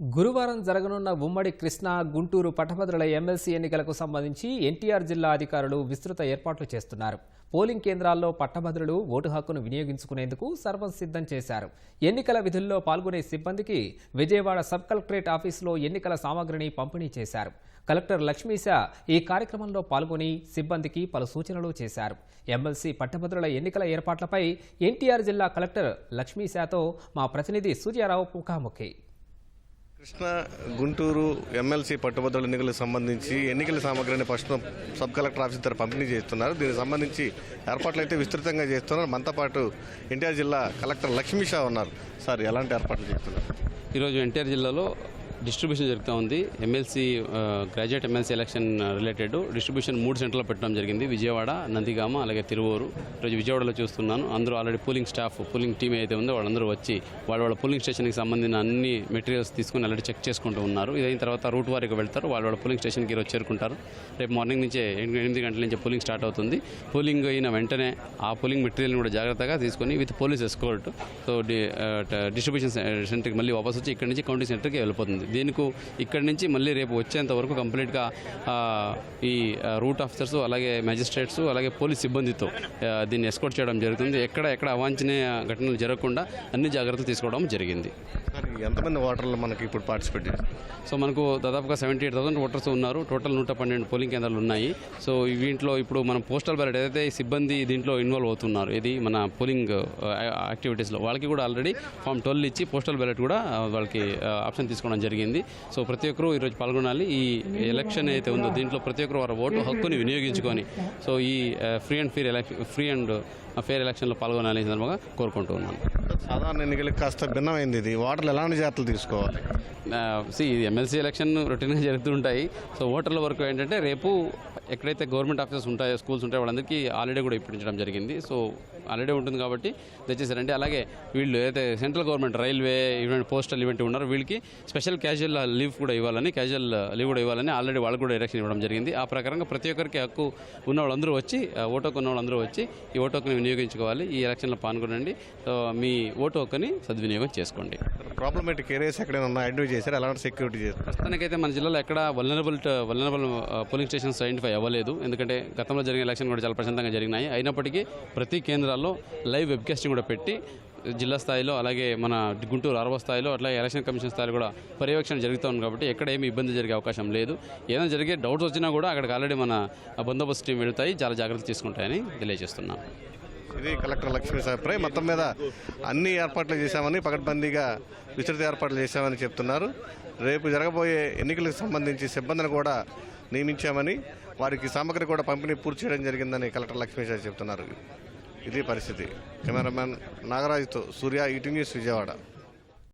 గురువారం జరగనున్న ఉమ్మడి కృష్ణా గుంటూరు పట్టభద్రుల ఎమ్మెల్సీ ఎన్నికలకు సంబంధించి ఎన్టీఆర్ జిల్లా అధికారులు విస్తృత ఏర్పాట్లు చేస్తున్నారు. పోలింగ్ కేంద్రాల్లో పట్టభద్రులు ఓటు హక్కును వినియోగించుకునేందుకు సర్వం సిద్ధం చేశారు. ఎన్నికల విధుల్లో పాల్గొనే సిబ్బందికి విజయవాడ సబ్ కలెక్టరేట్ ఆఫీసులో ఎన్నికల సామాగ్రిని పంపిణీ చేశారు. కలెక్టర్ లక్ష్మీశ ఈ కార్యక్రమంలో పాల్గొని సిబ్బందికి పలు సూచనలు చేశారు. ఎమ్మెల్సీ పట్టభద్రుల ఎన్నికల ఏర్పాట్లపై ఎన్టీఆర్ జిల్లా కలెక్టర్ లక్ష్మీశాతో మా ప్రతినిధి సూర్యారావు ముఖాముఖి. కృష్ణ గుంటూరు ఎమ్మెల్సీ పట్టుభద్రుల ఎన్నికలకు సంబంధించి ఎన్నికల సామగ్రిని ప్రస్తుతం సబ్ కలెక్టర్ ఆఫీస్ ద్వారా పంపిణీ చేస్తున్నారు. దీనికి సంబంధించి ఏర్పాట్లు అయితే విస్తృతంగా చేస్తున్నారు. మనతో పాటు ఎన్టీఆర్ జిల్లా కలెక్టర్ లక్ష్మీ షా ఉన్నారు. సార్ ఎలాంటి ఏర్పాట్లు చేస్తున్నారు? ఈరోజు ఎన్టీఆర్ జిల్లాలో డిస్ట్రిబ్యూషన్ జరుగుతూ ఉంది. MLC graduate MLC election related distribution మూడు సెంటర్లో పెట్టడం జరిగింది. విజయవాడ నందిగామ అలాగే తిరువూరు. ఈరోజు విజయవాడలో చూస్తున్నాను. అందరూ already polling staff polling team ఏదైతే ఉందో వాళ్ళందరూ వచ్చి వాళ్ళ వాళ్ళ పోలింగ్ స్టేషన్కి సంబంధించిన అన్ని మెటీరియల్స్ తీసుకుని ఆల్రెడీ చెక్ చేసుకుంటూ ఉన్నారు. ఇదైన తర్వాత రూట్ వారికి వెళ్తారు. వాళ్ళ వాళ్ళ పోలింగ్ స్టేషన్కి ఈరోజు చేరుకుంటారు. రేపు మార్నింగ్ నుంచే ఎనిమిది ఎనిమిది గంటల నుంచి పోలింగ్ స్టార్ట్ అవుతుంది. పోలింగ్ అయిన వెంటనే ఆ పోలింగ్ మెటీరియల్ని కూడా జాగ్రత్తగా తీసుకొని with police escort so distribution సెంటర్కి మళ్ళీ వాపస్ వచ్చి ఇక్కడ నుంచి కౌంటింగ్ సెంటర్కి వెళ్ళిపోతుంది. దీనికి ఇక్కడి నుంచి మళ్ళీ రేపు వచ్చేంత వరకు కంప్లీట్గా ఈ రూట్ ఆఫీసర్స్ అలాగే మ్యాజిస్ట్రేట్స్ అలాగే పోలీస్ సిబ్బందితో దీన్ని ఎస్కోర్ట్ చేయడం జరుగుతుంది. ఎక్కడ ఎక్కడ అవాంఛనీయ ఘటనలు జరగకుండా అన్ని జాగ్రత్తలు తీసుకోవడం జరిగింది. ఎంతమంది ఓటర్లు మనకి ఇప్పుడు పార్టిసిపేట్ సో మనకు దాదాపుగా సెవెంటీ ఎయిట్ థౌసండ్ ఓటర్స్ ఉన్నారు. టోటల్ నూట పన్నెండు పోలింగ్ కేంద్రాలు ఉన్నాయి. సో వీటిలో ఇప్పుడు మనం పోస్టల్ బ్యాలెట్ ఏదైతే సిబ్బంది దీంట్లో ఇన్వాల్వ్ అవుతున్నారు ఇది మన పోలింగ్ యాక్టివిటీస్లో uh, వాళ్ళకి కూడా ఆల్రెడీ ఫామ్ ట్వెల్వ్ ఇచ్చి పోస్టల్ బ్యాలెట్ కూడా uh, వాళ్ళకి uh, ఆప్షన్ తీసుకోవడం జరిగింది. సో ప్రతి ఒక్కరూ ఈరోజు పాల్గొనాలి. ఈ ఎలక్షన్ అయితే ఉందో దీంట్లో ప్రతి ఒక్కరు వారి ఓటు హక్కుని వినియోగించుకొని సో ఈ free and fair election free and fair ఎలక్షన్లో పాల్గొనాలి ఈ సందర్భంగా కోరుకుంటూ ఉన్నాను. సాధారణ ఎన్నికలకు కాస్త భిన్నమైంది ఇది. ఓటర్లు ఎలాంటి జాగ్రత్తలు తీసుకోవాలి? సి ఇది ఎమ్మెల్సీ ఎలక్షన్ రొటీన్గా జరుగుతుంటాయి. సో ఓటర్ల వరకు ఏంటంటే రేపు ఎక్కడైతే గవర్నమెంట్ ఆఫీసెస్ ఉంటాయో స్కూల్స్ ఉంటాయో వాళ్ళందరికీ ఆల్రెడీ కూడా ఇప్పించడం జరిగింది. సో ఆల్రెడీ ఉంటుంది కాబట్టి దయచేసి రండి అలాగే వీళ్ళు ఏదైతే central government railway event postal event ఉన్నారో వీళ్ళకి స్పెషల్ క్యాజువల్ లీవ్ కూడా ఇవ్వాలని క్యాజువల్ లీవ్ కూడా ఇవ్వాలని ఆల్రెడీ వాళ్ళకు కూడా ఎలక్షన్ ఇవ్వడం జరిగింది. ఆ ప్రకారంగా ప్రతి ఒక్కరికి హక్కు ఉన్న వాళ్ళందరూ వచ్చి ఆ, ఓటు హక్కు ఉన్న వాళ్ళందరూ వచ్చి ఈ ఓటు హక్కుని వినియోగించుకోవాలి. ఈ ఎలక్షన్లో పాల్గొనండి. సో మీ ఓటు హక్కుని సద్వినియోగం చేసుకోండి. ప్రాబ్లమేటిక్ ఏరియాస్ ఎక్కడైనా ఉన్నా ఐడెంటిఫై చేశారు? ఎలాంటి సెక్యూరిటీ చేస్తారు ప్రస్తుతానికైతే మన జిల్లాలో ఎక్కడ vulnerable vulnerable polling stations identify అవ్వలేదు. ఎందుకంటే గతంలో జరిగిన ఎలక్షన్ కూడా చాలా ప్రశాంతంగా జరిగినాయి. అయినప్పటికీ ప్రతి కేంద్రాల్లో లైవ్ వెబ్కాస్టింగ్ కూడా పెట్టి జిల్లా స్థాయిలో అలాగే మన గుంటూరు అరవ స్థాయిలో అట్లాగే ఎలక్షన్ కమిషన్ స్థాయిలో కూడా పర్యవేక్షణ జరుగుతూ ఉంది కాబట్టి ఎక్కడ ఏమి ఇబ్బంది జరిగే అవకాశం లేదు. ఏదైనా జరిగే డౌట్స్ వచ్చినా కూడా అక్కడికి ఆల్రెడీ మన బందోబస్తు టీం వెళుతాయి. చాలా జాగ్రత్తలు తీసుకుంటాయని తెలియజేస్తున్నాను ఇది కలెక్టర్ లక్ష్మీ అభిప్రాయం మొత్తం మీద అన్ని ఏర్పాట్లు చేశామని పకడ్బందీగా విస్తృత ఏర్పాట్లు చేశామని చెప్తున్నారు. రేపు జరగబోయే ఎన్నికలకు సంబంధించి సిబ్బందిని కూడా నియమించామని వారికి సామగ్రి కూడా పంపిణీ పూర్తి చేయడం జరిగిందని కలెక్టర్ లక్ష్మీ చెప్తున్నారు. ఇది పరిస్థితి. కెమెరామ్యాన్ నాగరాజుతో సూర్య ఈటీ న్యూస్ విజయవాడ.